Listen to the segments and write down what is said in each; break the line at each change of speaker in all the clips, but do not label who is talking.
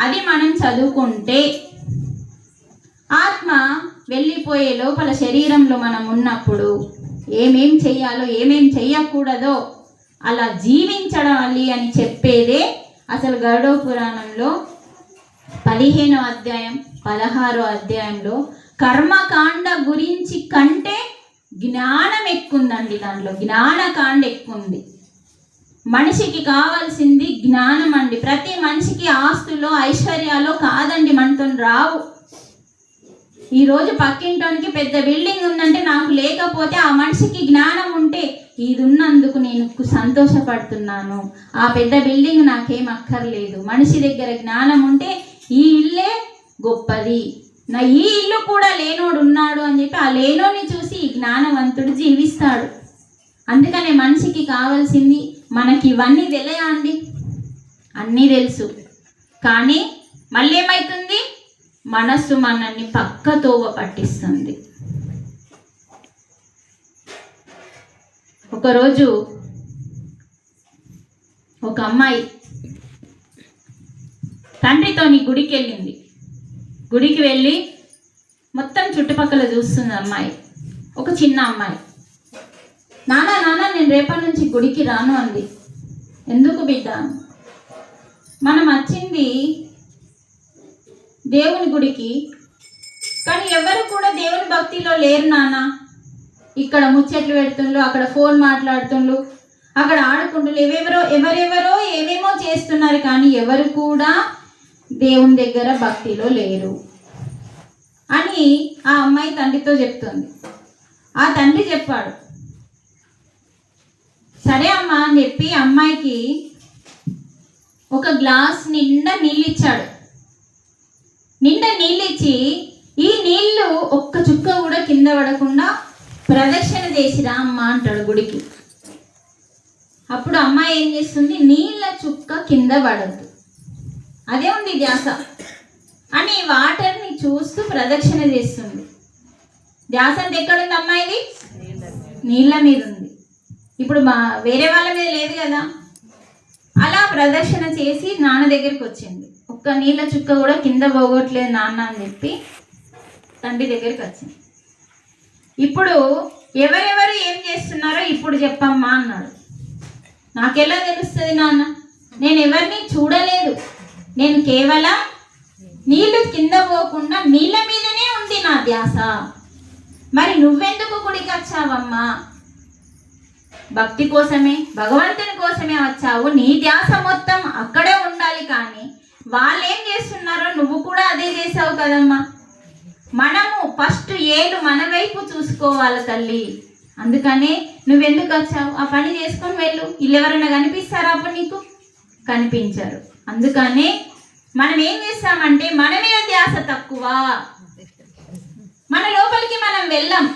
అది మనం చదువుకుంటే ఆత్మ వెళ్ళిపోయే లోపల శరీరంలో మనం ఉన్నప్పుడు ఏమేం చెయ్యాలో ఏమేం చెయ్యకూడదో అలా జీవించడాలి అని చెప్పేదే అసలు గరుడో పురాణంలో పదిహేనో అధ్యాయం పదహారో అధ్యాయంలో కర్మకాండ గురించి కంటే జ్ఞానం ఎక్కువందండి దాంట్లో. జ్ఞానకాండ ఎక్కువంది. మనిషికి కావాల్సింది జ్ఞానం అండి. ప్రతి మనిషికి ఆస్తులు ఐశ్వర్యాలు కాదండి మనతో రావు. ఈరోజు పక్కింటోనికి పెద్ద బిల్డింగ్ ఉందంటే నాకు లేకపోతే ఆ మనిషికి జ్ఞానం ఉంటే ఇది ఉన్నందుకు నేను సంతోషపడుతున్నాను. ఆ పెద్ద బిల్డింగ్ నాకేం అక్కర్లేదు. మనిషి దగ్గర జ్ఞానం ఉంటే ఈ ఇల్లే గొప్పది. నా ఈ ఇల్లు కూడా లేనోడు ఉన్నాడు అని చెప్పి ఆ లేనోని చూసి ఈ జ్ఞానవంతుడు జీవిస్తాడు. అందుకనే మనిషికి కావాల్సింది మనకి ఇవన్నీ తెలియా అండి? అన్నీ తెలుసు. కానీ మళ్ళీ ఏమవుతుంది మనస్సు మనల్ని పక్కతోవ పట్టిస్తుంది. ఒకరోజు ఒక అమ్మాయి తండ్రితోని గుడికి వెళ్ళింది గుడికి వెళ్ళి మొత్తం చుట్టుపక్కల చూస్తుంది అమ్మాయి. ఒక చిన్న అమ్మాయి. నాన్న నాన్న నేను రేపటి నుంచి గుడికి రాను అంది. ఎందుకు బిడ్డ? మనం వచ్చింది దేవుని గుడికి. కానీ ఎవరు కూడా దేవుని భక్తిలో లేరు నాన్న. ఇక్కడ ముచ్చట్లు పెడుతుండ్రు అక్కడ ఫోన్ మాట్లాడుతుండ్రు అక్కడ ఆడుకుంటుండ్రు ఎవరెవరో ఎవరెవరో ఏమేమో చేస్తున్నారు కానీ ఎవరు కూడా దేవుని దగ్గర భక్తిలో లేరు అని ఆ అమ్మాయి తండ్రితో చెప్తుంది. ఆ తండ్రి చెప్పాడు సరే అమ్మా అని చెప్పి అమ్మాయికి ఒక గ్లాస్ నిండా నీళ్ళు ఇచ్చాడు నిండా నీళ్ళు ఇచ్చి ఈ నీళ్ళు ఒక్క చుక్క కూడా కింద పడకుండా ప్రదక్షిణ చేసిరా అమ్మ అంటాడు గుడికి. అప్పుడు అమ్మాయి ఏం చేస్తుంది? నీళ్ళ చుక్క కింద పడద్దు. అదే ఉంది ధ్యాస. అని వాటర్ని చూస్తూ ప్రదక్షిణ చేస్తుంది. ధ్యాస ఎక్కడుంది అమ్మాయిది? నీళ్ళ మీద ఉంది. ఇప్పుడు మా వేరే వాళ్ళ మీద లేదు కదా? అలా ప్రదర్శన చేసి నాన్న దగ్గరికి వచ్చింది. ఒక్క నీళ్ళ చుక్క కూడా కింద పోగొట్లేదు నాన్న అని చెప్పి తండ్రి దగ్గరికి వచ్చింది. ఇప్పుడు ఎవరెవరు ఏం చేస్తున్నారో ఇప్పుడు చెప్పమ్మా అన్నాడు. నాకెలా తెలుస్తుంది నాన్న? నేను ఎవరిని చూడలేదు. నేను కేవలం నీళ్ళు కింద పోకుండా నీళ్ళ మీదనే ఉంది నా ధ్యాస. మరి నువ్వెందుకు గుడికి వచ్చావమ్మా? భక్తి కోసమే భగవంతుని కోసమే వచ్చావు. నీ ధ్యాస మొత్తం అక్కడే ఉండాలి కానీ వాళ్ళు ఏం చేస్తున్నారో నువ్వు కూడా అదే చేసావు కదమ్మా. మనము ఫస్ట్ ఏలు మన వైపు చూసుకోవాలి తల్లి. అందుకనే నువ్వెందుకు వచ్చావు? ఆ పని చేసుకొని వెళ్ళు. ఇల్లు ఎవరైనా కనిపిస్తారా అప్పుడు నీకు? కనిపించరు. అందుకనే మనం ఏం చేస్తామంటే మన మీద ధ్యాస తక్కువ. మన లోపలికి మనం వెళ్ళాం.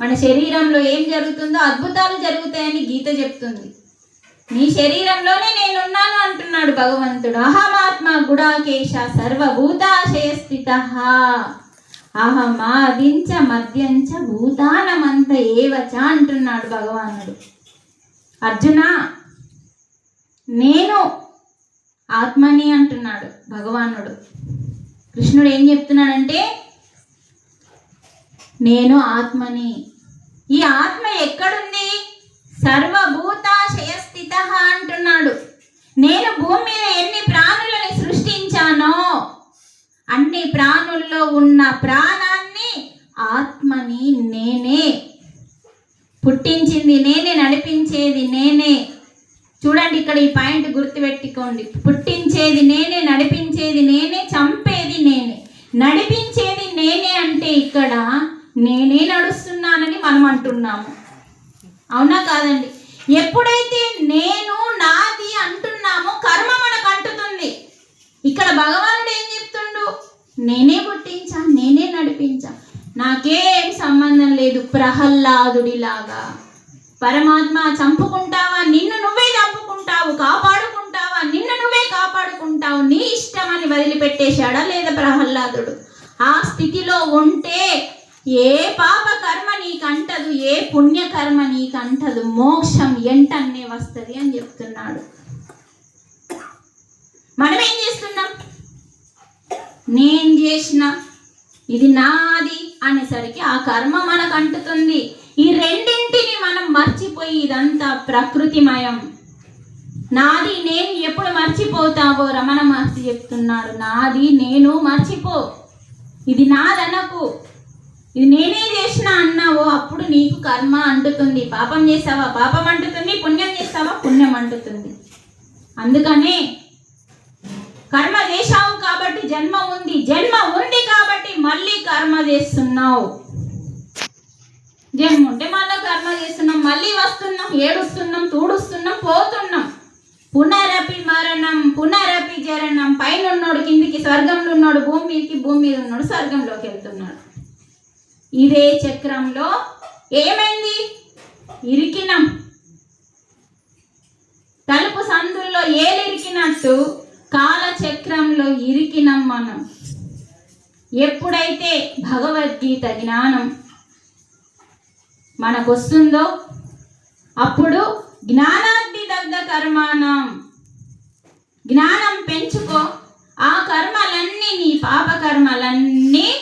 మన శరీరంలో ఏం జరుగుతుందో అద్భుతాలు జరుగుతాయని గీత చెప్తుంది. నీ శరీరంలోనే నేనున్నాను అంటున్నాడు భగవంతుడు. అహమాత్మ గుడాకేశ సర్వభూతాశయస్థిత. అహమాదించ మద్యంచ భూతానమంత ఏవచ అంటున్నాడు భగవానుడు. అర్జున నేను ఆత్మని అంటున్నాడు భగవానుడు. కృష్ణుడు ఏం చెప్తున్నాడంటే నేను ఆత్మని ఈ ఆత్మ ఎక్కడుంది? సర్వభూతాశయ స్థిత అంటున్నాడు. నేను భూమి మీద ఎన్ని ప్రాణులని సృష్టించానో అన్ని ప్రాణుల్లో ఉన్న ప్రాణాన్ని ఆత్మని నేనే. పుట్టించింది నేనే నడిపించేది నేనే. చూడండి ఇక్కడ ఈ పాయింట్ గుర్తుపెట్టుకోండి. పుట్టించేది నేనే నడిపించేది నేనే చంపేది నేనే నడిపించేది నేనే అంటే ఇక్కడ నేనే నడుస్తున్నానని మనం అంటున్నాము అవునా కాదండి? ఎప్పుడైతే నేను నాది అంటున్నామో కర్మ మనకు అంటుతుంది. ఇక్కడ భగవానుడు ఏం చెప్తుండు? నేనే పుట్టించా నేనే నడిపించా. నాకేం సంబంధం లేదు ప్రహ్లాదుడిలాగా. పరమాత్మ చంపుకుంటావా? నిన్ను నువ్వే చంపుకుంటావు కాపాడుకుంటావా? నిన్ను నువ్వే కాపాడుకుంటావు. నీ ఇష్టం అని వదిలిపెట్టేశాడా లేదా ప్రహ్లాదుడు? ఆ స్థితిలో ఉంటే ఏ పాప కర్మ నీకంటదు ఏ పుణ్యకర్మ నీకంటదు మోక్షం ఎంటనే వస్తుంది అని చెప్తున్నాడు. మనం ఏం చేస్తున్నాం? నేను చేసిన ఇది నాది అనేసరికి ఆ కర్మ మనకు అంటుతుంది. ఈ రెండింటిని మనం మర్చిపోయి ఇదంతా ప్రకృతిమయం. నాది నేను ఎప్పుడు మర్చిపోతావో రమణ మహర్షి చెప్తున్నాడు. నాది నేను మర్చిపో. ఇది నాదనకు. ఇది నేనే చేసిన అన్నావో అప్పుడు నీకు కర్మ అంటుతుంది. పాపం చేస్తావా పాపం అంటుతుంది పుణ్యం చేస్తావా? పుణ్యం అంటుతుంది. అందుకనే కర్మ చేశావు కాబట్టి జన్మ ఉంది జన్మ ఉంది కాబట్టి మళ్ళీ కర్మ చేస్తున్నావు. జన్మ ఉంటే మళ్ళీ కర్మ చేస్తున్నాం మళ్ళీ వస్తున్నాం ఏడుస్తున్నాం తూడుస్తున్నాం పోతున్నాం. పునరపి మరణం పునరపి జరణం పైన ఉన్నాడు కిందికి స్వర్గంలో ఉన్నాడు భూమి మీదకి భూమి మీద ఉన్నాడు స్వర్గంలోకి వెళ్తున్నాడు. ఇదే చక్రంలో ఏమైంది? ఇరికినాం. తలుపు సందుల్లో ఏలిరికినట్టు కాలచక్రంలో ఇరికినాం మనం. ఎప్పుడైతే భగవద్గీత జ్ఞానం మనకు వస్తుందో అప్పుడు జ్ఞానాగ్ని దగ్ధ కర్మానం. జ్ఞానం పెంచుకో. ఆ కర్మలన్నీ నీ పాప కర్మలన్నీ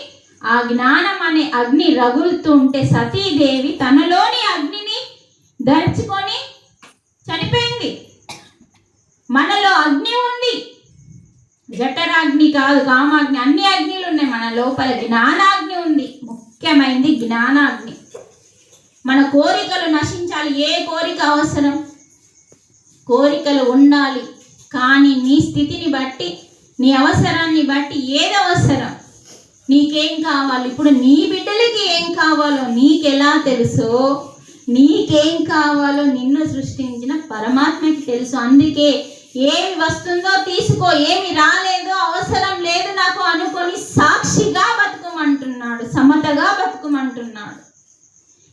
ఆ జ్ఞానం అనే అగ్ని రగులుతూ ఉంటే సతీదేవి తనలోని అగ్నిని ధరించుకొని చనిపోయింది. మనలో అగ్ని ఉంది. జఠరాగ్ని కాదు కామాగ్ని అన్ని అగ్నిలు ఉన్నాయి. మన లోపల జ్ఞానాగ్ని ఉంది. ముఖ్యమైనది జ్ఞానాగ్ని. మన కోరికలు నశించాలి. ఏ కోరిక అవసరం? కోరికలు ఉండాలి. కానీ నీ స్థితిని బట్టి నీ అవసరాన్ని బట్టి ఏది అవసరం? నీకేం కావాలి? ఇప్పుడు నీ బిడ్డలకి ఏం కావాలో నీకెలా తెలుసో నీకేం కావాలో నిన్ను సృష్టించిన పరమాత్మకి తెలుసు. అందుకే ఏమి వస్తుందో తీసుకో ఏమి రాలేదో అవసరం లేదు నాకు అనుకొని సాక్షిగా బతుకమంటున్నాడు సమతగా బతుకమంటున్నాడు.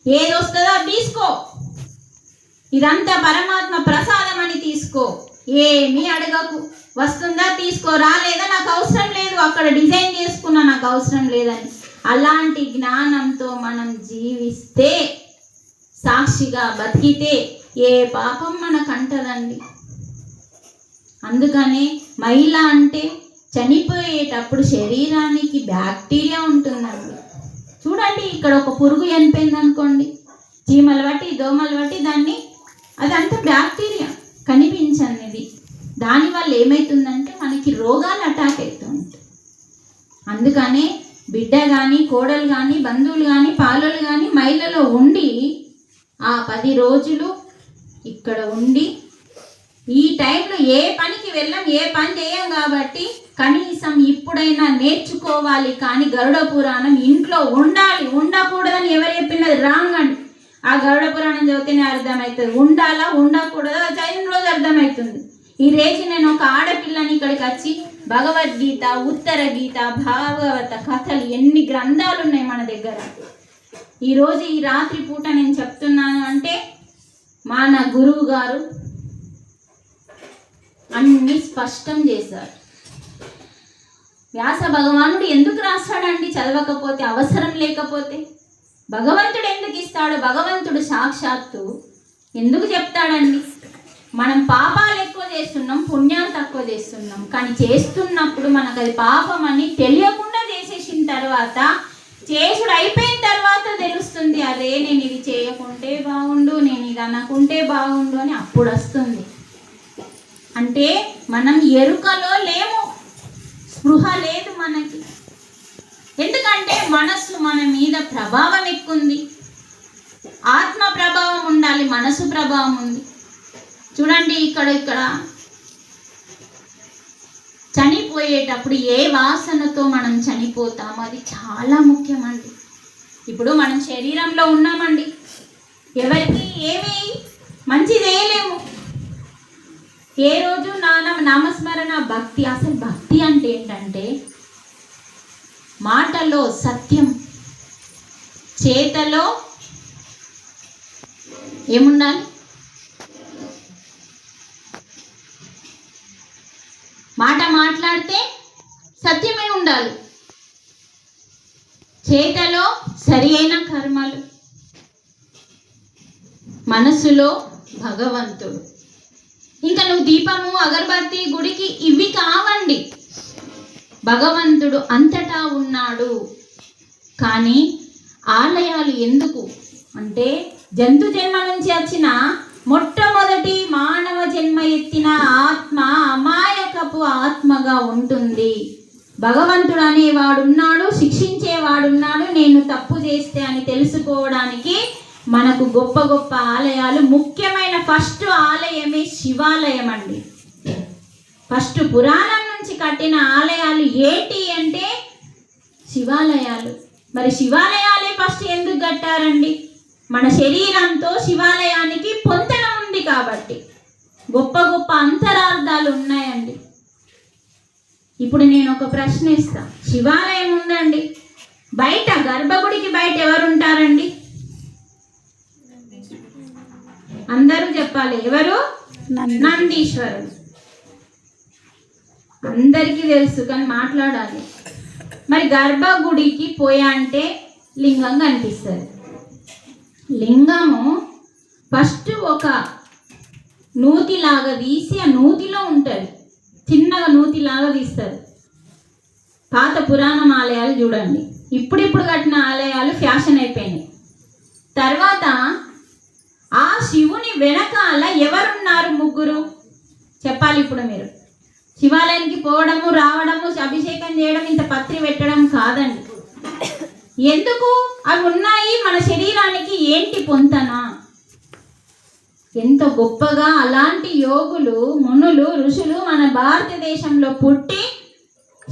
ఏది వస్తుందో తీసుకో. ఇదంతా పరమాత్మ ప్రసాదం అని తీసుకో. ఏమీ అడగకు. వస్తుందా తీసుకోరా లేదా నాకు అవసరం లేదు. అక్కడ డిజైన్ చేసుకున్నా నాకు అవసరం లేదని. అలాంటి జ్ఞానంతో మనం జీవిస్తే సాక్షిగా బతికితే ఏ పాపం మనకు అంటదండి అందుకనే మహిళ అంటే చనిపోయేటప్పుడు శరీరానికి బ్యాక్టీరియా ఉంటుందండి. చూడండి ఇక్కడ ఒక పురుగు చనిపోయింది అనుకోండి చీమలు బట్టి దోమలు బట్టి దాన్ని అదంతా బ్యాక్టీరియా. కనిపించనిది. దానివల్ల ఏమవుతుందంటే మనకి రోగాలు అటాక్ అవుతూ ఉంటాయి. అందుకనే బిడ్డ కానీ కోడలు కానీ బంధువులు కానీ పాలలు కానీ మహిళలో ఉండి ఆ పది రోజులు ఇక్కడ ఉండి ఈ టైంలో ఏ పనికి వెళ్ళం ఏ పని చేయం కాబట్టి కనీసం ఇప్పుడైనా నేర్చుకోవాలి. కానీ గరుడ పురాణం ఇంట్లో ఉండాలి ఉండకూడదని ఎవరు చెప్పినది? రాంగ్ అండి ఆ గరుడ పురాణం చదివితేనే అర్థమవుతుంది. ఉండాలా ఉండకూడదా చదివిన రోజు అర్థమవుతుంది. ఈ రేజు నేను ఒక ఆడపిల్లని ఇక్కడికి వచ్చి భగవద్గీత ఉత్తర గీత భాగవత కథలు ఎన్ని గ్రంథాలు ఉన్నాయి మన దగ్గర? ఈరోజు ఈ రాత్రి పూట నేను చెప్తున్నాను అంటే మా నా గురువు గారు అన్ని స్పష్టం చేశారు. వ్యాస భగవానుడు ఎందుకు రాస్తాడండి? చదవకపోతే అవసరం లేకపోతే? భగవంతుడు ఎందుకు ఇస్తాడు? భగవంతుడు సాక్షాత్తు ఎందుకు చెప్తాడండి? మనం పాపాలు ఎక్కువ చేస్తున్నాం పుణ్యాలు తక్కువ చేస్తున్నాం. కానీ చేస్తున్నప్పుడు మనకు అది పాపం అని తెలియకుండా చేసేసిన తర్వాత చేసుడు అయిపోయిన తర్వాత తెలుస్తుంది అదే నేను ఇది చేయకుంటే బాగుండు నేను ఇది అనకుంటే బాగుండు అని అప్పుడు వస్తుంది. అంటే మనం ఎరుకలో లేము. స్పృహ లేదు మనకి. ఎందుకంటే మనస్సు మన మీద ప్రభావం ఎక్కుంది. ఆత్మ ప్రభావం ఉండాలి మనసు ప్రభావం ఉంది. చూడండి ఇక్కడ ఇక్కడ. చనిపోయేటప్పుడు ఏ వాసనతో మనం చనిపోతాం అది చాలా ముఖ్యమండి. ఇప్పుడు మనం శరీరంలో ఉన్నామండి. ఎవరికి ఏమి మంచి చేయలేము. ఏ రోజు నాన్న నామస్మరణ భక్తి అసలు భక్తి అంటే ఏంటంటే మాటలో సత్యం చేతలో ఏముండాలి? మాట మాట్లాడితే సత్యమే ఉండాలి చేతలో సరి అయిన కర్మలు. మనసులో భగవంతుడు. ఇంకా నువ్వు దీపము అగరబత్తి గుడికి ఇవి కావండి. భగవంతుడు అంతటా ఉన్నాడు. కానీ ఆలయాలు ఎందుకు? అంటే జంతు జన్మ నుంచి వచ్చిన మొట్టమొదటి మానవ జన్మ ఎత్తిన ఆత్మ అమాయకపు ఆత్మగా ఉంటుంది. భగవంతుడు అనేవాడున్నాడు శిక్షించేవాడున్నాడు నేను తప్పు చేస్తే అని తెలుసుకోవడానికి మనకు గొప్ప గొప్ప ఆలయాలు ముఖ్యమైన ఫస్ట్ ఆలయమే శివాలయం అండి. ఫస్ట్ పురాణం నుంచి కట్టిన ఆలయాలు ఏంటి అంటే శివాలయాలు. మరి శివాలయాలే ఫస్ట్ ఎందుకు కట్టారండి? మన శరీరంతో శివాలయానికి పొంతన ఉంది కాబట్టి. గొప్ప గొప్ప అంతరార్థాలు ఉన్నాయండి. ఇప్పుడు నేను ఒక ప్రశ్న ఇస్తా. శివాలయం ఉందండి. బయట గర్భగుడికి బయట ఎవరు ఉంటారండి అందరూ చెప్పాలి. ఎవరు? నందీశ్వరుడు. అందరికీ తెలుసు కానీ మాట్లాడాలి. మరి గర్భగుడికి పోయా అంటే లింగం కనిపిస్తుంది. లింగము ఫస్ట్ ఒక నూతిలాగా తీసి ఆ నూతిలో ఉంటుంది. చిన్నగా నూతిలాగా తీస్తారు పాత పురాణం ఆలయాలు చూడండి. ఇప్పుడిప్పుడు కట్టిన ఆలయాలు ఫ్యాషన్ అయిపోయినాయి. తర్వాత ఆ శివుని వెనకాల ఎవరున్నారు ముగ్గురు? చెప్పాలి ఇప్పుడు మీరు. శివాలయానికి పోవడము రావడము అభిషేకం చేయడం ఇంత పత్రి పెట్టడం కాదండి. ఎందుకు? అవి ఉన్నాయి మన శరీరానికి ఏంటి పొంతన? ఎంత గొప్పగా అలాంటి యోగులు మునులు ఋషులు మన భారతదేశంలో పుట్టి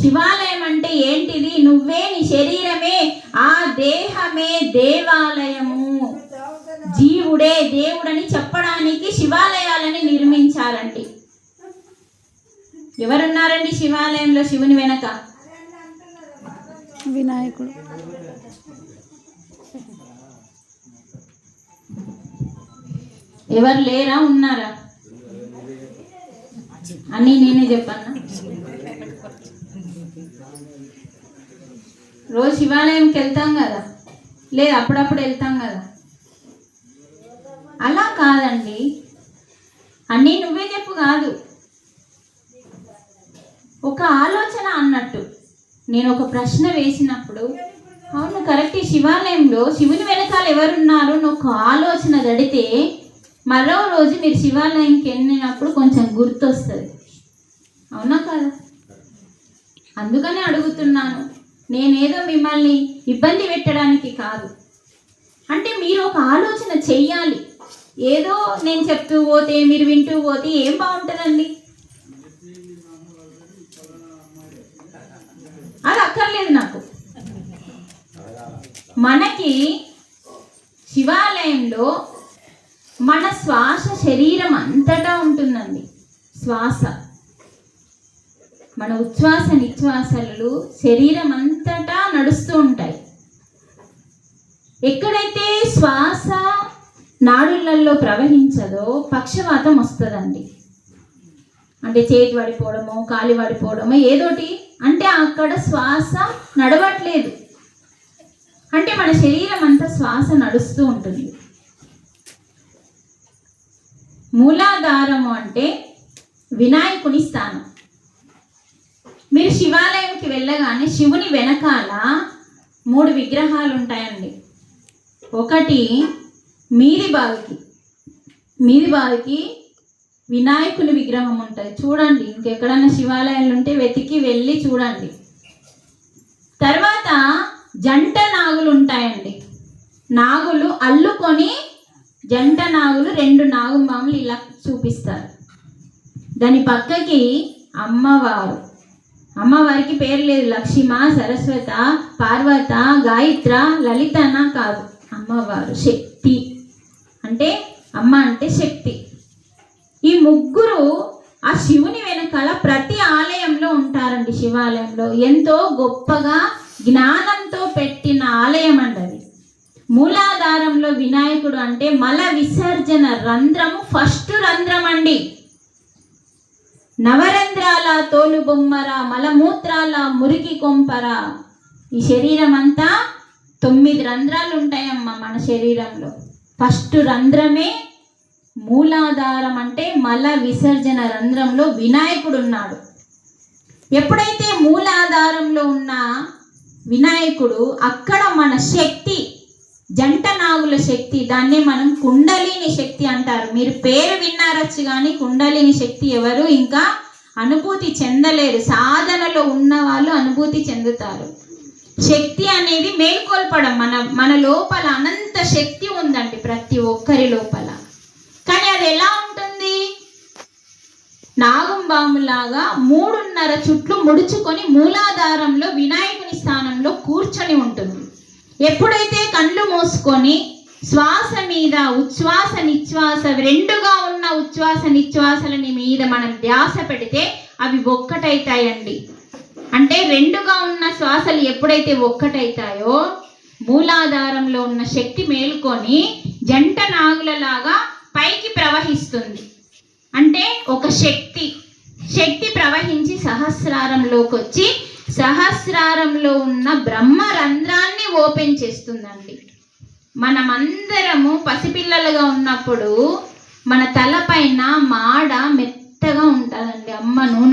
శివాలయం అంటే ఏంటిది? నువ్వే నీ శరీరమే ఆ దేహమే దేవాలయము. జీవుడే దేవుడని చెప్పడానికి శివాలయాలని నిర్మించాలండి ఎవరున్నారండి శివాలయంలో శివుని వెనక?
వినాయకుడు.
ఎవరు లేరా ఉన్నారా? అని నేనే చెప్పన్నా. రోజు శివాలయంకి వెళ్తాం కదా? లేదు అప్పుడప్పుడు వెళ్తాం కదా? అలా కాదండి. అన్నీ నువ్వే చెప్పు కాదు. ఒక ఆలోచన అన్నట్టు. నేను ఒక ప్రశ్న వేసినప్పుడు అవును కరెక్ట్ ఈ శివాలయంలో శివుని వెనకాల ఎవరున్నారు అని ఒక ఆలోచన దడితే మరో రోజు మీరు శివాలయంకి వెళ్ళినప్పుడు కొంచెం గుర్తొస్తుంది. అవునా కదా? అందుకనే అడుగుతున్నాను. నేనేదో మిమ్మల్ని ఇబ్బంది పెట్టడానికి కాదు. అంటే మీరు ఒక ఆలోచన చెయ్యాలి. ఏదో నేను చెప్తూ పోతే మీరు వింటూ పోతే ఏం బాగుంటుందండి? అది అక్కర్లేదు నాకు. మనకి శివాలయంలో మన శ్వాస శరీరం అంతటా ఉంటుందండి. శ్వాస. మన ఉచ్ఛ్వాస నిశ్వాసలు శరీరం అంతటా నడుస్తూ ఉంటాయి. ఎక్కడైతే శ్వాస నాడులలో ప్రవహించదో పక్షవాతం వస్తుందండి. అంటే చేతి పడిపోవడమో కాలి పడిపోవడమో ఏదోటి అంటే అక్కడ శ్వాస నడవట్లేదు. అంటే మన శరీరం అంతా శ్వాస నడుస్తూ ఉంటుంది. మూలాధారము అంటే వినాయకుని స్థానం. మీరు శివాలయంకి వెళ్ళగానే శివుని వెనకాల మూడు విగ్రహాలు ఉంటాయండి ఒకటి మీది బావికి మీది బావికి వినాయకుని విగ్రహం ఉంటుంది. చూడండి ఇంకెక్కడన్నా శివాలయాలు ఉంటే వెతికి వెళ్ళి చూడండి. తర్వాత జంట నాగులు ఉంటాయండి. నాగులు అల్లుకొని జంట నాగులు రెండు నాగుమాములు ఇలా చూపిస్తారు. దాని పక్కకి అమ్మవారు. అమ్మవారికి పేరు లేదు. లక్ష్మ సరస్వత పార్వత గాయత్ర లలితన కాదు. అమ్మవారు శక్తి. అంటే అమ్మ అంటే శక్తి. ఈ ముగ్గురు ఆ శివుని వెనకాల ప్రతి ఆలయంలో ఉంటారండి శివాలయంలో. ఎంతో గొప్పగా జ్ఞానంతో పెట్టిన ఆలయం అండి అది. మూలాధారంలో వినాయకుడు అంటే మల విసర్జన రంధ్రము ఫస్ట్ రంధ్రం అండి నవరంధ్రాల తోలు బొమ్మర మలమూత్రాల మురికి కొంపర. ఈ శరీరం అంతా తొమ్మిది రంధ్రాలు ఉంటాయమ్మా మన శరీరంలో. ఫస్ట్ రంధ్రమే మూలాధారం అంటే మల విసర్జన రంధ్రంలో వినాయకుడు ఉన్నాడు ఎప్పుడైతే మూలాధారంలో ఉన్న వినాయకుడు అక్కడ మన శక్తి జంట నాగుల శక్తి దాన్నే మనం కుండలిని శక్తి అంటారు. మీరు పేరు విన్నారచ్చు కానీ కుండలిని శక్తి ఎవరు? ఇంకా అనుభూతి చెందలేరు. సాధనలో ఉన్న వాళ్ళు అనుభూతి చెందుతారు. శక్తి అనేది మేల్కొల్పడం. మన మన లోపల అనంత శక్తి ఉందండి ప్రతి ఒక్కరి లోపల. కానీ అది ఎలా ఉంటుంది? నాగంబాములాగా మూడున్నర చుట్లు ముడుచుకొని మూలాధారంలో వినాయకుని స్థానంలో కూర్చొని ఉంటుంది. ఎప్పుడైతే కళ్ళు మూసుకొని శ్వాస మీద ఉచ్ఛ్వాస నిశ్వాస రెండుగా ఉన్న ఉచ్ఛ్వాస నిశ్వాసలని మీద మనం ధ్యాస పెడితే అవి ఒక్కటైతాయండి. అంటే రెండుగా ఉన్న శ్వాసలు ఎప్పుడైతే ఒక్కటైతాయో మూలాధారంలో ఉన్న శక్తి మేలుకొని జంట నాగులలాగా పైకి ప్రవహిస్తుంది. అంటే ఒక శక్తి. శక్తి ప్రవహించి సహస్రారంలోకి వచ్చి సహస్రారంలో ఉన్న బ్రహ్మ రంధ్రాన్ని ఓపెన్ చేస్తుందండి. మనమందరము పసిపిల్లలుగా ఉన్నప్పుడు మన తలపైన మాడ మెత్తగా ఉంటుందండి. అమ్మ నూనె